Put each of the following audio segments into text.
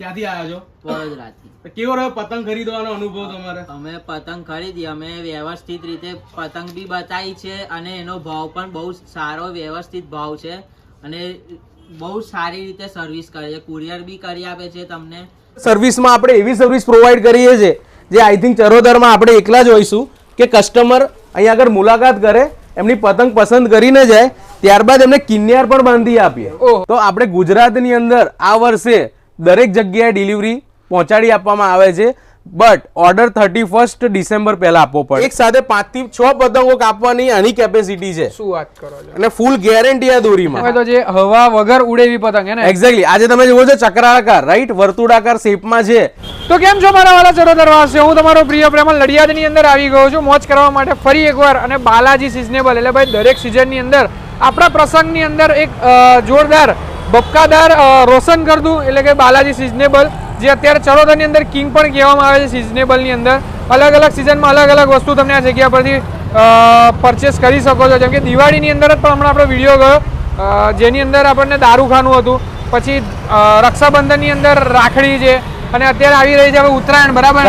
ક્યાંથી આવ્યા છો? વડોદરાથી તો કેવો રહ્યો પતંગ ખરીદવાનો અનુભવ તમારે? અમે પતંગ ખરીદી અમે વ્યવસ્થિત રીતે પતંગ બી બતાવી છે અને એનો ભાવ પણ બહુ સારો વ્યવસ્થિત ભાવ છે અને બહુ સારી રીતે સર્વિસ કરે છે. કુરિયર બી કરી આપે છે તમને. સર્વિસમાં આપણે એવી સર્વિસ પ્રોવાઈડ કરીએ છીએ જે આઈ થિંક ચરોતરમાં આપણે એકલા જ હોઈશું કે કસ્ટમર અહીંયા આગળ મુલાકાત કરે એમની પતંગ પસંદ કરીને જાય ત્યારબાદ એમને કિન્યાર પણ બાંધી આપીએ. તો આપણે ગુજરાતની અંદર આ વર્ષે દરેક જગ્યાએ ડિલિવરી પહોંચાડી આપવામાં આવે છે. But order thirty first December પહેલા આપવો પડે. એક સાથે પાંચથી છ પતંગો કાપવાની આની કેપેસિટી છે. શું વાત કરો છો? અને ફૂલ ગેરંટી આ દોરીમાં. તો જે હવા વગર ઉડે એવી પતંગ હે ને? એક્ઝેક્ટલી આજે તમે જુઓ છો ચક્રાકાર રાઈટ વર્તુળાકાર શેપમાં છે. તો કેમ છો મારા વાલા છે હું તમારો પ્રિય પ્રેમલ લડિયાદની અંદર આવી ગયો છું. મોજ કરવા માટે ફરી એકવાર અને બાલાજી સિઝનેબલ એટલે ભાઈ દરેક સિઝનની અંદર આપણા પ્રસંગની અંદર એક જોરદાર બબકાદાર રોશન કરતું એટલે કે બાલાજી સિઝનેબલ જે અત્યારે ચરોતરની અંદર કિંગ પણ કહેવામાં આવે છે સિઝનેબલની અંદર. અલગ અલગ સિઝનમાં અલગ અલગ વસ્તુ તમને આ જગ્યા પરથી પરચેસ કરી શકો છો. જેમ કે દિવાળીની અંદર જ પણ હમણાં આપણો વીડિયો ગયો. જેની અંદર આપણને દારૂખાનું હતું. પછી રક્ષાબંધનની અંદર રાખડી છે. અને અત્યારે આવી રહી છે હવે ઉત્તરાયણ બરાબર.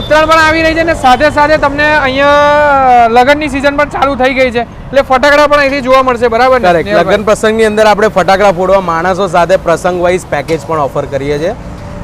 ઉત્તરાયણ પણ આવી રહી છે અને સાથે સાથે તમને અહીંયા લગ્નની સિઝન પણ ચાલુ થઈ ગઈ છે. એટલે ફટાકડા પણ અહીંથી જોવા મળશે બરાબર? લગ્ન પ્રસંગની અંદર આપણે ફટાકડા ફોડવા માણસો સાથે પ્રસંગ વાઇઝ પેકેજ પણ ઓફર કરીએ છીએ.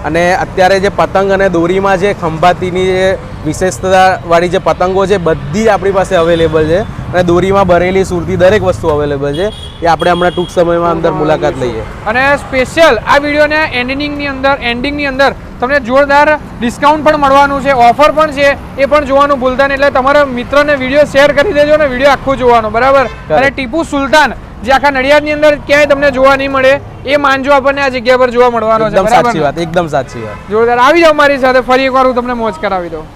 અને અત્યારે જે પતંગ અને દોરીમાં જે ખંભાતીની જે વિશેષતાવાળી જે પતંગો છે બધી જ આપણી પાસે અવેલેબલ છે. અને દોરીમાં ભરેલી સુરતી દરેક વસ્તુ અવેલેબલ છે એ આપણે હમણાં ટૂંક સમયમાં અંદર મુલાકાત લઈએ. અને સ્પેશિયલ આ વિડીયોને એન્ડિંગની અંદર એન્ડિંગની અંદર તમને જોરદાર ડિસ્કાઉન્ટ પણ મળવાનું છે ઓફર પણ છે એ પણ જોવાનું ભૂલતા નહીં. એટલે તમારા મિત્રને વીડિયો શેર કરી દેજો ને વીડિયો આખું જોવાનો બરાબર? અને ટીપુ સુલતાન જે આખા નડિયાદની અંદર ક્યાંય તમને જોવા નહીં મળે એ માનજો આપણને આ જગ્યા પર જોવા મળવાનો છે. એકદમ સાચી? વાત એકદમ સાચી વાત. જોરદાર. આવી જાઓ મારી સાથે ફરી એકવાર હું તમને મોજ કરાવી દઉં.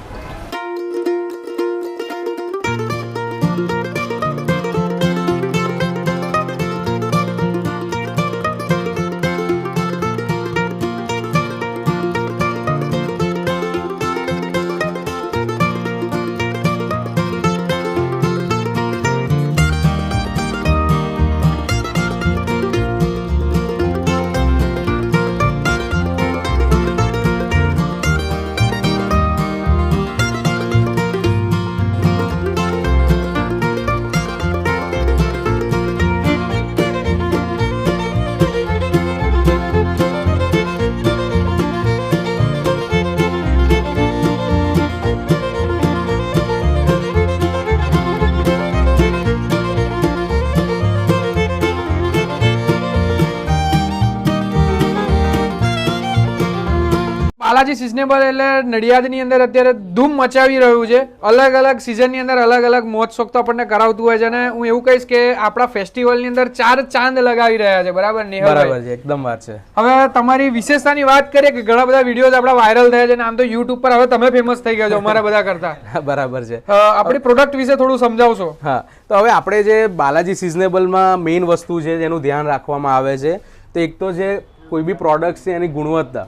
બાલાજી સિઝનેબલ એટલે નડિયાદની અંદર અત્યારે ધૂમ મચાવી રહ્યું છે. અલગ અલગ સિઝનની અંદર અલગ અલગ શોખ તો આપણને કરાવતું હોય છે અને હું એવું કહીશ કે આપણા ફેસ્ટિવલની અંદર ચાર ચાંદ લગાવી રહ્યા છે. બરાબર? ને બરાબર છે. એકદમ વાત છે. હવે તમારી વિશેષતાની વાત કરીએ કે ઘણા બધા વિડીયોઝ આપણા વાયરલ થયા છે અને આમ તો યુટ્યુબ પર હવે તમે ફેમસ થઈ ગયા છો અમારા બધા કરતા. બરાબર છે. આપણી પ્રોડક્ટ વિશે થોડું સમજાવશો? હા તો હવે આપણે જે બાલાજી સિઝનેબલમાં મેઇન વસ્તુ છે જેનું ધ્યાન રાખવામાં આવે છે તો એક તો જે કોઈ બી પ્રોડક્ટ છે એની ગુણવત્તા.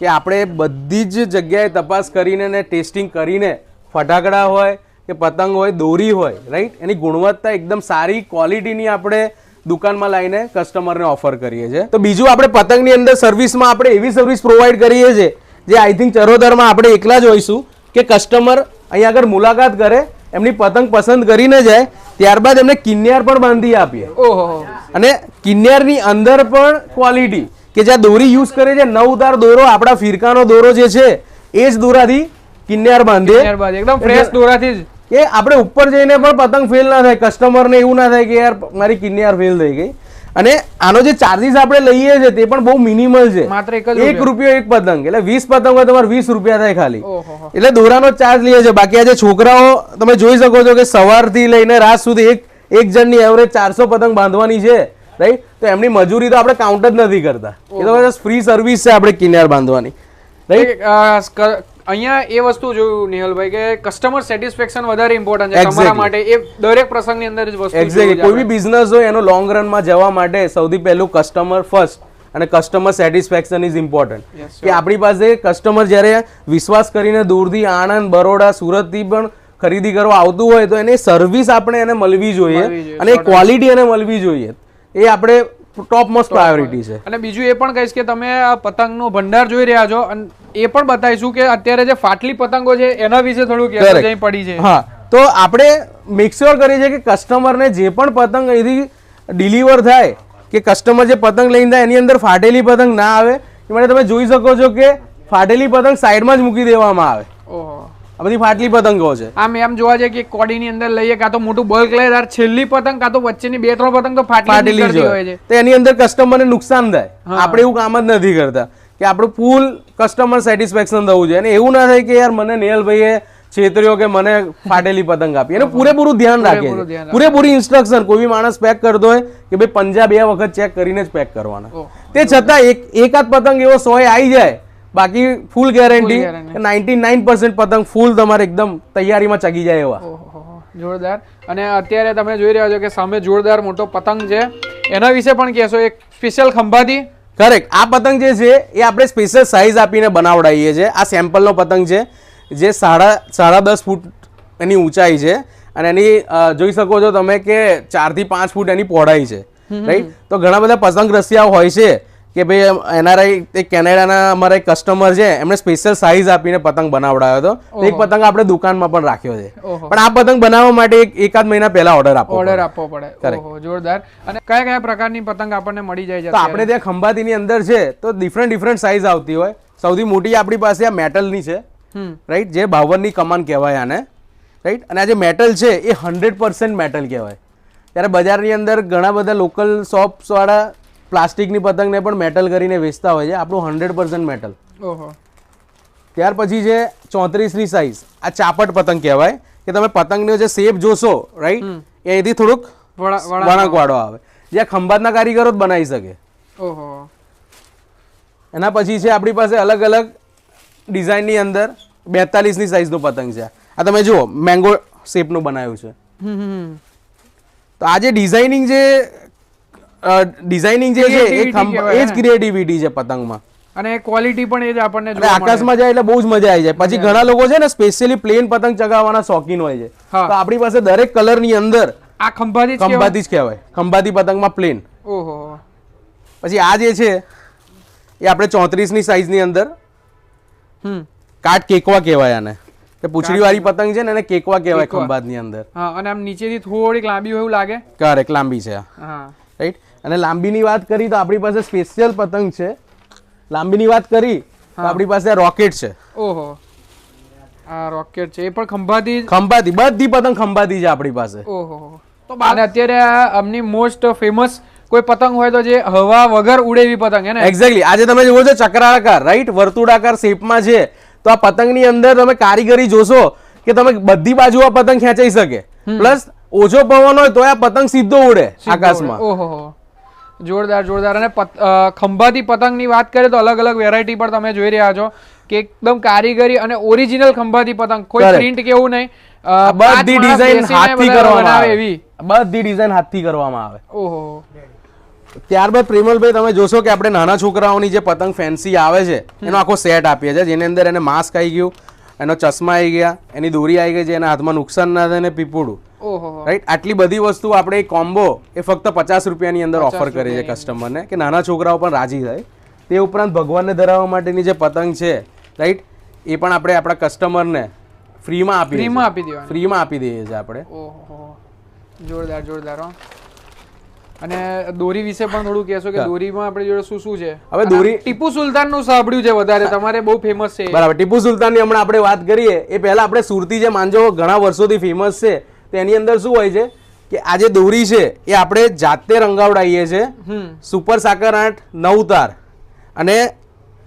કે આપણે બધી જ જગ્યાએ તપાસ કરીને ને ટેસ્ટિંગ કરીને ફટાકડા હોય કે પતંગ હોય દોરી હોય રાઈટ એની ગુણવત્તા એકદમ સારી ક્વોલિટીની આપણે દુકાનમાં લાવીને કસ્ટમરને ઓફર કરીએ છીએ. તો બીજું આપણે પતંગની અંદર સર્વિસમાં આપણે એવી સર્વિસ પ્રોવાઈડ કરીએ છીએ જે આઈ થિંક ચરોતરમાં આપણે એકલા જ હોઈશું કે કસ્ટમર અહીંયા આગળ મુલાકાત કરે એમની પતંગ પસંદ કરીને જાય ત્યારબાદ એમને કિન્યાર પણ બાંધી આપીએ. ઓહો. અને કિન્યારની અંદર પણ ક્વોલિટી કે જ્યાં દોરી યુઝ કરે છે નવ તાર દોરો આપણા ફિરકાનો દોરો જે છે એ જ દોરાથી કિન્યાર બાંધે. એકદમ ફ્રેશ દોરાથી જ. એ આપણે ઉપર જઈને પણ પતંગ ફેલ ના થાય કસ્ટમરને એવું ના થાય કે યાર મારી કિન્યાર ફેલ થઈ ગઈ. અને આનો જે ચાર્જિસ આપણે લઈએ છીએ તે પણ બહુ મિનિમલ છે. માત્ર એક રૂપિયો. એક પતંગ એટલે વીસ પતંગ હોય તમારે વીસ રૂપિયા થાય ખાલી. એટલે દોરાનો ચાર્જ લઈએ છે. બાકી આજે છોકરાઓ તમે જોઈ શકો છો કે સવારથી લઈને રાત સુધી એક એક જણની એવરેજ ચારસો પતંગ બાંધવાની છે. રાઈટ તો એમની મજૂરી તો આપણે કાઉન્ટ જ નથી કરતા. એ તો ફ્રી સર્વિસ છે આપણે કિનાર બાંધવાની. રાઈટ અહીંયા એ વસ્તુ જોયું નિહલભાઈ કે કસ્ટમર સેટિસ્ફેક્શન વધારે ઇમ્પોર્ટન્ટ છે. તમારા માટે એ દરેક પ્રસંગની અંદર જ વસ્તુ એક્ઝેક્ટલી કોઈ બી બિઝનેસ હોય એનો લોંગ રનમાં જવા માટે સૌથી પહેલું કસ્ટમર ફર્સ્ટ અને કસ્ટમર સેટિસ્ફેક્શન ઇઝ ઇમ્પોર્ટન્ટ કે આપણી પાસે કસ્ટમર જ્યારે વિશ્વાસ કરીને દૂરથી આણંદ બરોડા સુરતથી પણ ખરીદી કરવા આવતું હોય તો એની સર્વિસ આપણે એને મળવી જોઈએ અને ક્વોલિટી એને મળવી જોઈએ. એ આપણે ટોપ મોસ્ટ પ્રાયોરિટી છે. અને બીજું એ પણ કહીશ કે તમે આ પતંગનો ભંડાર જોઈ રહ્યા છો અને એ પણ બતાવીશું કે અત્યારે જે ફાટલી પતંગો છે એના વિશે થોડું. પડી છે. હા તો આપણે મિક્સર કરીએ છીએ કે કસ્ટમરને જે પણ પતંગ અહીંથી ડિલિવર થાય કે કસ્ટમર જે પતંગ લઈને જાય એની અંદર ફાટેલી પતંગ ના આવે એ માટે તમે જોઈ શકો છો કે ફાટેલી પતંગ સાઈડમાં જ મૂકી દેવામાં આવે. ઓહો. આ બધી ફાટલી પતંગો છે. આમ એમ જોવા જાય કે કોડીની અંદર લઈએ કાં તો મોટું બલ્ક લઈએ ત્યારે છેલ્લી પતંગ કાં તો વચ્ચેની બે ત્રણ પતંગ તો ફાટલી હોય. છે. તો એની અંદર કસ્ટમરને નુકસાન થાય. આપણે એવું કામ જ નથી કરતા. કે આપણું ફૂલ કસ્ટમર સેટિસ્ફેક્શન થવું જોઈએ. અને એવું ના થાય કે યાર મને નેહલભાઈએ છેતર્યો કે મને ફાટેલી પતંગ આપી. એને પૂરેપૂરું ધ્યાન રાખે પૂરેપૂરું પૂરેપૂરી ઇન્સ્ટ્રક્શન કોઈ બી માણસ પેક કરતો હોય કે ભાઈ પંજા બે વખત ચેક કરીને જ પેક કરવાના. તે છતાં એક એકાદ પતંગ એવો સોય આવી જાય. બાકી ફૂલ ગેરંટી નાઇન્ટી નાઇન પતંગ ફૂલ તમારે એકદમ તૈયારીમાં ચગી જાય એવા. જોરદાર. અને અત્યારે તમે જોઈ રહ્યા છો કે સામે જોરદાર મોટો પતંગ છે. એના વિશે પણ કહેશો એક સ્પેશિયલ ખંભાથી કરેક્ટ આ પતંગ જે છે એ આપણે સ્પેશિયલ સાઇઝ આપીને બનાવડાવીએ છીએ. આ સેમ્પલનો પતંગ છે જે સાડા સાડા દસ ફૂટ એની ઊંચાઈ છે. અને એની જોઈ શકો છો તમે કે ચારથી પાંચ ફૂટ એની પહોળાઈ છે. રાઈટ તો ઘણા બધા પતંગ રસિયાઓ હોય છે. કે ભાઈ એનઆરઆઈ એક કેનેડાના અમારા એક કસ્ટમર છે એમણે સ્પેશિયલ સાઇઝ આપીને પતંગ બનાવડાયો હતો. એક પતંગ આપણે દુકાનમાં પણ રાખ્યો છે. પણ આ પતંગ બનાવવા માટે એક એકાદ મહિના પહેલા ઓર્ડર આપવો ઓર્ડર આપવો પડે. જોરદાર. અને કયા કયા પ્રકારની પતંગ આપણને મળી જાય છે આપણે ત્યાં ખંભાતીની અંદર છે તો ડિફરન્ટ ડિફરન્ટ સાઇઝ આવતી હોય. સૌથી મોટી આપણી પાસે આ મેટલની છે. રાઈટ જે બાવનની કમાન કહેવાય આને. રાઈટ અને આ જે મેટલ છે એ હંડ્રેડ પર્સન્ટ મેટલ કહેવાય. ત્યારે બજારની અંદર ઘણા બધા લોકલ શોપ્સવાળા પ્લાસ્ટિકની પતંગને પણ મેટલ કરીને વેચતા હોય છે. આપણું હંડ્રેડ પર્સન્ટ મેટલ ઓહો. ત્યાર પછી છે ચોત્રીસની સાઇઝ આ ચાપટ પતંગ કહેવાય. કે તમે પતંગનો જે શેપ જોશો રાઈટ એ અહીંથી થોડુંક વળાંકવાળો આવે. જે ખંભાતના કારીગરો જ બનાવી શકે. ઓહો. એના પછી છે આપણી પાસે અલગ અલગ ડિઝાઇનની અંદર બેતાલીસની સાઇઝનો પતંગ છે. આ તમે જુઓ મેંગો શેપનું બનાવ્યું છે. તો આ જે ડિઝાઇનિંગ જે ડિઝાઇનિંગ જે છે એ એ જ ક્રિએટિવિટી છે પતંગમાં. અને ક્વોલિટી પણ એ જ આપણને આકાશમાં જાય એટલે બહુ જ મજા આવી જાય. પછી ઘણા લોકો છે ને સ્પેશિયલી પ્લેન પતંગ ચગાવવાના શોખીન હોય છે. તો આપણી પાસે દરેક કલરની અંદર આ ખંભાતી ખંભાતી જ કહેવાય. ખંભાતી પતંગમાં પ્લેન ઓહો. પછી આ જે છે એ આપણે ચોત્રીસની સાઇઝની અંદર હમ. કાટ કેકવા કહેવાય આને. કે પૂંછડીવાળી પતંગ છે ને એને કેકવા કહેવાય. ખંભાતની અંદર. હા અને આમ નીચેથી થોડીક લાંબી હોય એવું લાગે? કરેક્ટ લાંબી છે હા. રાઈટ અને લાંબીની વાત કરી તો આપણી પાસે સ્પેશિયલ પતંગ છે. લાંબીની વાત કરી તો આપણી પાસે રોકેટ છે. ઓહો. આ રોકેટ છે. એ પણ ખંભાતી ખંભાતી. બધી પતંગ ખંભાતી છે આપણી પાસે. ઓહો. તો અને અત્યારે આમની મોસ્ટ ફેમસ કોઈ પતંગ હોય તો જે હવા વગર ઉડે એવી પતંગ હે ને? એક્ઝેક્ટલી આજે તમે જુઓ છો ચક્રાકાર રાઈટ વર્તુળાકાર શેપમાં છે. તો આ પતંગની અંદર તમે કારીગરી જોશો કે તમે બધી બાજુ આ પતંગ ખેંચાઈ શકે. પ્લસ ઓછો પવન હોય તો આ પતંગ સીધો ઉડે. આકાશમાં. ઓહો. જોરદાર જોરદાર. અને ખંભાતી પતંગની વાત કરીએ તો અલગ અલગ વેરાયટી પણ તમે જોઈ રહ્યા છો કે એકદમ કારીગરી અને ઓરિજિનલ ખંભાતી પતંગ. કોઈ પ્રિન્ટ કેવું નહીં. બધી ડિઝાઇન હાથથી કરવામાં આવે. એવી. બધી ડિઝાઇન હાથથી કરવામાં આવે. ઓહો. ત્યારબાદ પ્રેમલભાઈ તમે જોશો કે આપણે નાના છોકરાઓની જે પતંગ ફેન્સી આવે છે એનો આખો સેટ આપીએ છીએ. જેની અંદર એને માસ્ક આવી ગયું એનો ચશ્મા આવી ગયા એની દોરી આવી ગઈ છે એના હાથમાં નુકસાન ના થાય અને પીપુડું રાઈટ આટલી બધી વસ્તુ આપણે કોમ્બો એ ફક્ત પચાસ રૂપિયાની અંદર ઓફર કરીએ છીએ કસ્ટમરને કે નાના છોકરાઓ પણ રાજી થાય. તે ઉપરાંત ભગવાનને ધરાવવા માટેની જે પતંગ છે રાઈટ એ પણ આપણે આપણા કસ્ટમરને ફ્રીમાં આપી ફ્રીમાં આપી દેવાની. ફ્રીમાં આપી દઈએ છીએ આપણે. ઓહો જોરદાર જોરદાર અને દોરી વિશે પણ થોડું કહેશો કે દોરીમાં આપણે જોડે શું શું છે? હવે દોરી- ટીપુ સુલતાનનું સાંભળ્યું છે વધારે તમારે બહુ ફેમસ છે બરાબર ટીપુ સુલતાનની હમણાં આપણે વાત કરીએ એ પહેલા આપણે સુરતી જે માંજો ઘણા વર્ષોથી ફેમસ છે તો એની અંદર શું હોય છે કે આ જે દોરી છે એ આપણે જાતે રંગાવડાવીએ છીએ સુપર સાકર આઠ નવ તાર. અને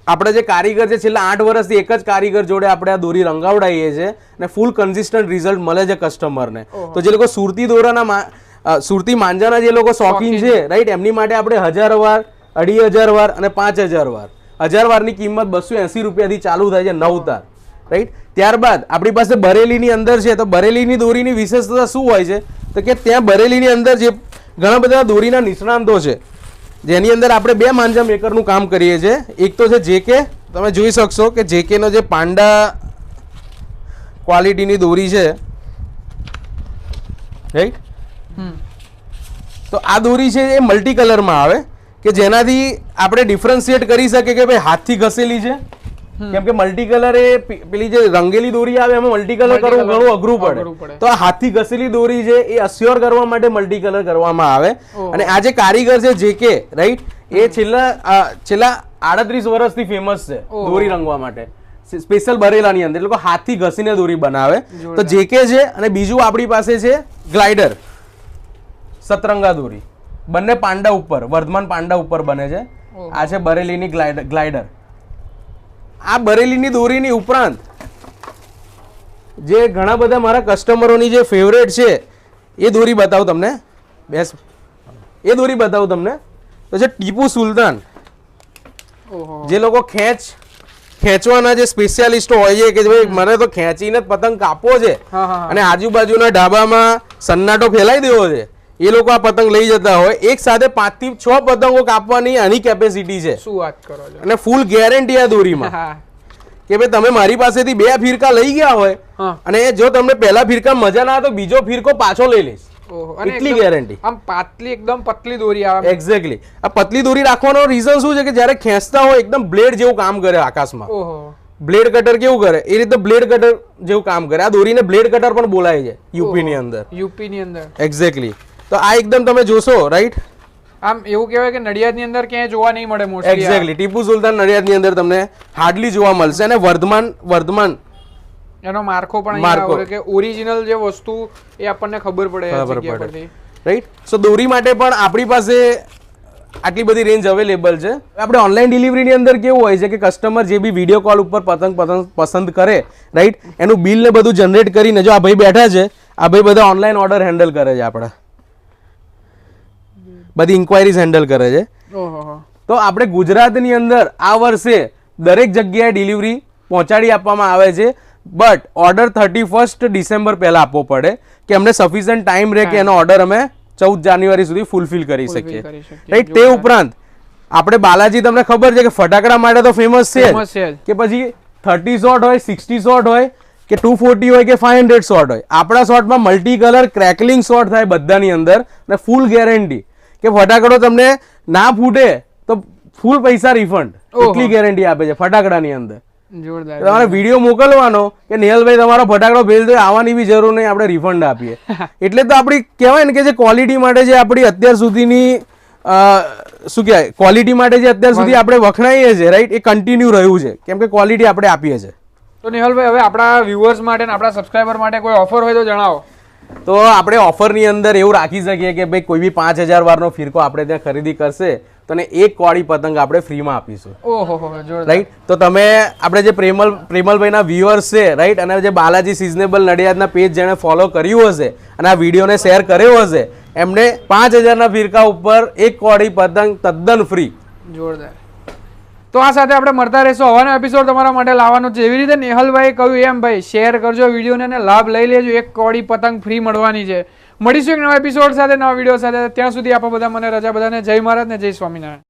આપણે જે કારીગર છે છેલ્લા આઠ વર્ષથી એક જ કારીગર જોડે આપણે આ દોરી રંગાવડાવીએ છીએ અને ફૂલ કન્સિસ્ટન્ટ રિઝલ્ટ મળે છે કસ્ટમરને તો જે લોકો સુરતી દોરાના સુરતી માંજાના જે લોકો શોખીન છે રાઈટ એમની માટે આપણે હજાર વાર અઢી હજાર વાર અને પાંચ હજાર વાર. હજાર વારની કિંમત બસો એંસી રૂપિયાથી ચાલુ થાય છે નવ તાર. રાઈટ ત્યારબાદ આપણી પાસે બરેલીની અંદર છે તો બરેલીની દોરીની વિશેષતા શું હોય છે? તો કે ત્યાં બરેલીની અંદર જે ઘણા બધા દોરીના નિષ્ણાંતો છે જેની અંદર આપણે બે માંજા મેકરનું કામ કરીએ છીએ. એક તો છે જેકે તમે જોઈ શકશો કે જેકેનો જે પાંડા ક્વોલિટીની દોરી છે. રાઈટ તો આ દોરી છે એ મલ્ટી કલરમાં આવે કે જેનાથી આપણે ડિફરન્શિએટ કરી શકીએ કે ભાઈ હાથથી ઘસેલી છે કેમ કે મલ્ટી કલર એ પેલી જે રંગેલી દોરી આવે એમાં મલ્ટી કલર કરવું ઘણું અઘરું પડે. તો આ હાથથી ઘસેલી દોરી છે એ અસ્યોર કરવા માટે મલ્ટી કલર કરવામાં આવે. અને આ જે કારીગર છે જે કે રાઈટ એ છેલ્લા છેલ્લા આડત્રીસ વર્ષથી ફેમસ છે દોરી રંગવા માટે. સ્પેશિયલ બરેલાની અંદર. એટલે લોકો હાથથી ઘસીને દોરી બનાવે. તો. જે કે છે અને બીજું આપણી પાસે છે ગ્લાઇડર સતરંગા દોરી. બંને પાંડા ઉપર વર્ધમાન પાંડા ઉપર બને છે. આ છે બરેલીની ગ્લાઇડર ગ્લાઇડર આ બરેલીની દોરીની ઉપરાંત જે ઘણા બધા મારા કસ્ટમરોની જે ફેવરેટ છે એ દોરી બતાવું તમને. બેસ. એ દોરી બતાવું તમને. તો છે ટીપુ સુલતાન. જે લોકો ખેંચ ખેંચવાના જે સ્પેશિયાલિસ્ટ હોય છે કે ભાઈ મને તો ખેંચીને જ પતંગ કાપવો છે અને આજુબાજુના ઢાબામાં સન્નાટો ફેલાઈ દેવો છે. એ લોકો આ પતંગ લઈ જતા હોય. એક સાથે પાંચથી છ પતંગો કાપવાની આની કેપેસિટી છે. શું વાત કરો છો? અને ફૂલ ગેરંટી આ દોરીમાં. કે ભાઈ તમે મારી પાસેથી બે ફિરકા લઈ ગયા હોય અને જો તમને પહેલા ફિરકા મજા ના આવે તો બીજો ફિરકો પાછો લઈ લઈશ. અને એટલી ગેરંટી આમ પાતળી એકદમ પતલી દોરી આવે. એક્ઝેક્ટલી આ પતલી દોરી રાખવાનો રીઝન શું છે કે જ્યારે ખેંચતા હોય એકદમ બ્લેડ જેવું કામ કરે આકાશમાં. બ્લેડ કટર કેવું કરે? એ રીતે બ્લેડ કટર જેવું કામ કરે. આ દોરીને બ્લેડ કટર પણ બોલાય છે યુપી ની અંદર. યુપી ની અંદર. એક્ઝેક્ટલી તો આ એકદમ તમે જોશો રાઈટ આમ એવું કહેવાય કે નડિયાદની અંદર ક્યાંય જોવા નહીં મળે મોસ્ટલી એક્ઝેક્ટલી ટીપુ સુલતાન નડિયાદની અંદર તમને હાર્ડલી જોવા મળશે. અને વર્ધમાન વર્ધમાન. એનો માર્કો પણ માર્કો. કે ઓરિજિનલ જે વસ્તુ એ આપણને ખબર પડે ખબર પડે. રાઈટ સો દોરી માટે પણ આપણી પાસે આટલી બધી રેન્જ અવેલેબલ છે. આપણે ઓનલાઈન ડિલિવરીની અંદર કેવું હોય છે કે કસ્ટમર જે બી વીડિયો કોલ ઉપર પતંગ પતંગ પસંદ કરે રાઈટ એનું બિલ ને બધું જનરેટ કરીને જો આ ભાઈ બેઠા છે આ ભાઈ બધા ઓનલાઈન ઓર્ડર હેન્ડલ કરે છે આપણા. બધી ઇન્ક્વાયરીઝ હેન્ડલ કરે છે. તો આપણે ગુજરાતની અંદર આ વર્ષે દરેક જગ્યાએ ડિલિવરી પહોંચાડી આપવામાં આવે છે. But order thirty first December પહેલાં આપવો પડે કે અમને સફિશિયન્ટ ટાઈમ રહે કે એનો ઓર્ડર અમે ચૌદ જાન્યુઆરી સુધી ફૂલફિલ કરી શકીએ. રાઈટ તે ઉપરાંત આપણે બાલાજી તમને ખબર છે કે ફટાકડા માટે તો ફેમસ છે. કે પછી થર્ટી શોટ હોય સિક્સટી શોટ હોય કે ટુ ફોર્ટી હોય કે ફાઈવ હંડ્રેડ શોટ હોય. આપણા શોટમાં મલ્ટી કલર ક્રેકલિંગ શોટ થાય બધાની અંદર અને ફૂલ ગેરંટી કે ફટાકડો તમને ના ફૂટે તો ફૂલ પૈસા રિફંડ એટલી ગેરંટી આપે છે ફટાકડાની અંદર. જોરદાર. તમારે વીડિયો મોકલવાનો કે નેહલભાઈ તમારો ફટાકડો ભેજ દો આવવાની બી જરૂર નહીં આપણે રિફંડ આપીએ. એટલે તો આપણી કહેવાય ને કે જે ક્વોલિટી માટે જે આપણી અત્યાર સુધીની શું કહેવાય ક્વોલિટી માટે જે અત્યાર સુધી આપણે વખણાઈએ છીએ રાઈટ એ કન્ટિન્યુ રહ્યું છે. કેમ કે ક્વોલિટી આપણે આપીએ છીએ. તો નેહલભાઈ હવે આપણા વ્યુઅર્સ માટે આપણા સબસ્ક્રાઇબર માટે કોઈ ઓફર હોય તો જણાવો. તો આપણે ઓફરની અંદર એવું રાખી શકીએ કે ભાઈ કોઈ બી પાંચ હજાર વારનો ફિરકો આપણે ત્યાં ખરીદી કરશે તો એક કોળી પતંગ આપણે ફ્રીમાં આપીશું. ઓહો રાઈટ તો તમે આપણે જે પ્રેમલ પ્રેમલભાઈના વ્યુઅર્સ છે રાઈટ અને જે બાલાજી સિઝનેબલ નડિયાદના પેજ જેણે ફોલો કર્યું હશે અને આ વિડીયોને શેર કર્યો હશે એમને પાંચ હજારના ફિરકા ઉપર એક કોળી પતંગ તદ્દન ફ્રી જોરદાર. તો આ સાથે આપણે મળતા રહીશું. હવાનો એપિસોડ તમારા માટે લાવવાનો છે. એવી રીતે નેહલભાઈ કહ્યું એમ, ભાઈ શેર કરજો વિડીયોને અને લાભ લઈ લેજો. એક કોડી પતંગ ફ્રી મળવાની છે. મળીશું એક નવા એપિસોડ સાથે, નવા વીડિયો સાથે. ત્યાં સુધી આપણા બધા મને રજા બધાને. જય મહારાજ ને જય સ્વામિનારાયણ.